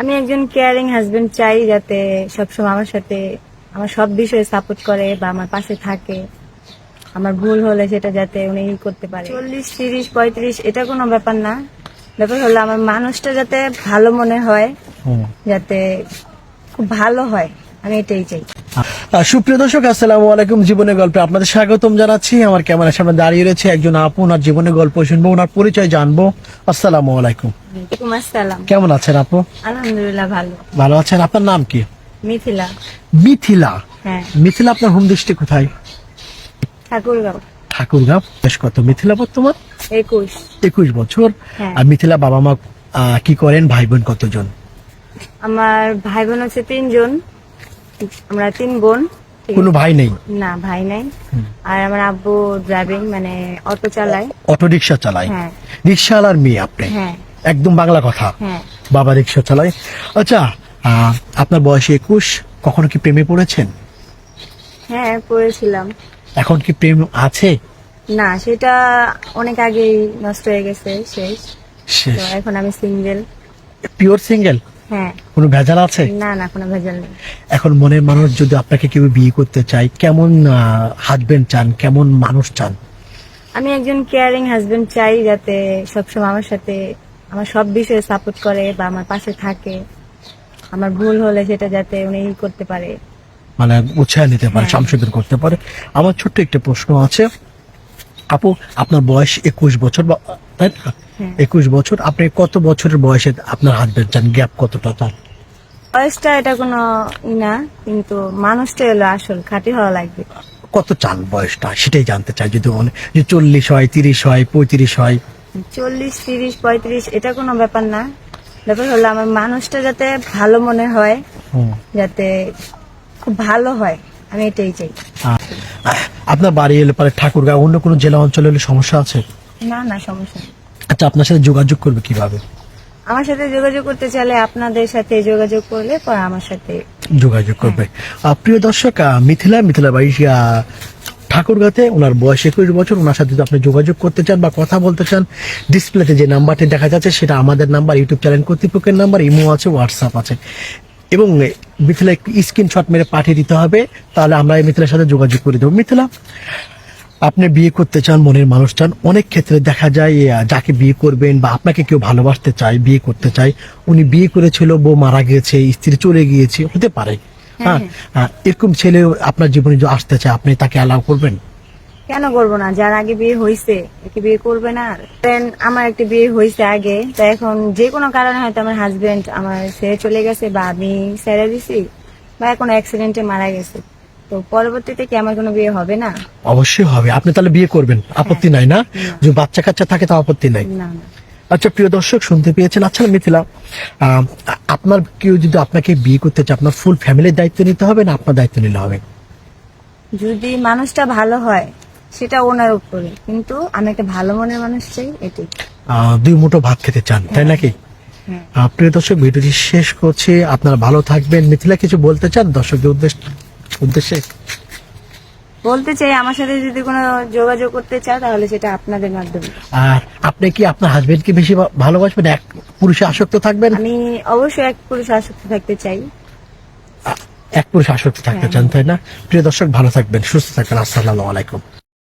আমি একজন caring husband চাই যাতে সবসময় আমার সাথে আমার সব বিষয়ে সাপোর্ট করে বা আমার পাশে থাকে। আমার ভুল হলে সেটা যাতে উনি ই করতে পারে। চল্লিশ তিরিশ পঁয়ত্রিশ এটা কোনো ব্যাপার না। ব্যাপার হলো আমার মানুষটা যাতে ভালো মনে হয় যাতে খুব ভালো হয় আমি এটাই চাই। সুপ্রিয় দর্শক আসসালামু আলাইকুম জীবনের গল্পে আপনাদের স্বাগতম জানাচ্ছি। আমার ক্যামেরার সামনে দাঁড়িয়ে রয়েছে একজন আপু ওনার জীবনের গল্প শুনব ওনার পরিচয় জানব। আসসালামু আলাইকুম। কেমন আছেন আপু? আলহামদুলিল্লাহ ভালো। ভালো আছেন? আপনার নাম কি? মিথিলা। মিথিলা? হ্যাঁ। মিথিলা আপনার হোম ডিস্ট্রিক্ট কোথায়? ঠাকুরগাঁও। ঠাকুরগাঁও। বেশ কত মিথিলা বর্তমান? একুশ। একুশ বছর। হ্যাঁ। আর মিথিলা বাবা মা কি করেন? ভাই বোন কতজন? আমার ভাই বোন হচ্ছে তিনজন। আমরা তিন বোন। কোনো ভাই নেই? না ভাই নাই। আর আমার আব্বু ড্রাইভিং মানে অটো চালায়। অটো রিক্সা চালায়? হ্যাঁ। রিক্সাওয়ালার মেয়ে আপনি? হ্যাঁ। একদম বাংলা কথা। হ্যাঁ। বাবা রিক্সা চালায়। আচ্ছা আপনার বয়স একুশ কখনো কি প্রেমে পড়েছেন? হ্যাঁ পড়েছিলাম। এখন কি প্রেম আছে? না সেটা অনেক আগেই নষ্ট হয়ে গেছে শেষ। এখন আমি সিঙ্গেল পিওর সিঙ্গেল কোনো ভেজাল আছে? না না কোনো ভেজাল নেই। এখন মনের মানুষ যদি আপনাকে কেউ বিয়ে করতে চায় কেমন হাজবেন্ড চান? কেমন মানুষ চান? আমি একজন কেয়ারিং হাজবেন্ড চাই যাতে সবসময় আমার সাথে আমার সব বিষয়ে সাপোর্ট করে বা আমার পাশে থাকে। আমার ভুল হলে সেটা যাতে উনি করতে পারে। মানে উৎসাহ নিতে পারে হ্যাঁ। সংশোধন করতে পারে। আমার ছোট্ট একটা প্রশ্ন আছে। আপু আপনার বয়স একুশ বছর বা তাই না? হ্যাঁ। একুশ বছর আপনি কত বছরের বয়সে আপনার হাজবেন্ড চান? গ্যাপ কতটা চান? বয়সটা এটা কোনো ই না কিন্তু মানুষটা হলো আসল খাঁটি হওয়া লাগবে। কত চান বয়সটা? সেটাই জানতে চাই যদি মনে যে চল্লিশ হয় তিরিশ হয় পঁয়ত্রিশ হয়। চল্লিশ তিরিশ পঁয়ত্রিশ এটা কোনো ব্যাপার না। ব্যাপার হলো আমার মানুষটা যাতে ভালো মনে হয় হুম। যাতে খুব ভালো হয় আমি এটাই চাই। আপনার বাড়ি এলে পরে ঠাকুরগাঁও অন্য কোনো জেলা অঞ্চলে হলে সমস্যা আছে? না না সমস্যা আচ্ছা আপনার সাথে যোগাযোগ করবে কীভাবে? আমার সাথে যোগাযোগ করতে চাইলে আপনাদের সাথে যোগাযোগ করলে পরে আমার সাথে যোগাযোগ করবে। প্রিয় দর্শক মিথিলা মিথিলা আহ, ঠাকুরগাঁতে ওনার বয়স একুশ বছর। ওনার সাথে যদি আপনি যোগাযোগ করতে চান বা কথা বলতে চান ডিসপ্লেতে যে নাম্বারটি দেখা যাচ্ছে সেটা আমাদের নাম্বার ইউটিউব চ্যানেল কর্তৃপক্ষের নাম্বার ইমো আছে হোয়াটসঅ্যাপ আছে। এবং মিথিলা একটু স্ক্রিনশট মেরে পাঠিয়ে দিতে হবে তাহলে আমরা এই মিথিলার সাথে যোগাযোগ করে দেবো। মিথিলা আপনি বিয়ে করতে চান মনের মানুষ চান অনেক ক্ষেত্রে দেখা যায় যাকে বিয়ে করবেন বা আপনাকে কেউ ভালোবাসতে চায় বিয়ে করতে চায় উনি বিয়ে করেছিল বউ মারা গিয়েছে স্ত্রী চলে গিয়েছে হতে পারে। হ্যাঁ আহ, এরকম ছেলে আপনার জীবনে আসতে চায় আপনি তাকে অ্যালাউ করবেন? কেন করব না? যার আগে বিয়ে হয়েছে একে বিয়ে করবে না আমার একটা বিয়ে হয়েছে আগে তো এখন যে কোনো কারণে হয়তো আমার হাজবেন্ড আমার ছেড়ে চলে গেছে বা আমি ছেড়ে দিছি বা কোনো অ্যাক্সিডেন্টে মারা গেছে। তো পরবর্তীতে কি আমার কোনো বিয়ে হবে না? অবশ্যই হবে। আপনি তাহলে বিয়ে করবেন। আপত্তি নাই না? যে বাচ্চা কাচ্চা থাকে তা আপত্তি নাই। না না। আচ্ছা প্রিয় দর্শক শুনতে পেয়েছেন? আচ্ছা মিথিলা আপনার কেউ যদি আপনাকে বিয়ে করতে চায় আপনার ফুল ফ্যামিলির দায়িত্ব নিতে হবে না আপনার দায়িত্ব নিলে হবে? যদি মানুষটা ভালো হয় সেটা ওনার উপরে। কিন্তু আমি একটা ভালো মনের মানুষ চাই আহ, দুই মুঠো ভাত খেতে চান তাই নাকি? হ্যাঁ। প্রিয় দর্শক ভিডিওটি শেষ করছি। আপনারা ভালো থাকবেন। মিথিলা কিছু বলতে চান? দর্শকদের উদ্দেশ্য উদ্দেশ্যে? বলতে চাই আমার সাথে যদি কোনো যোগাযোগ করতে চায় তাহলে সেটা আপনাদের মাধ্যমে। আর আপনি কি আপনার হাজবেন্ডকে বেশি ভালোবাসবেন? এক পুরুষে আসক্ত থাকবেন? আমি অবশ্যই এক পুরুষে আসক্ত থাকতে চাই। এক পুরুষ আসক্ত থাকতে চান তাই না? প্রিয় দর্শক ভালো থাকবেন সুস্থ থাকবেন। আসসালামু আলাইকুম।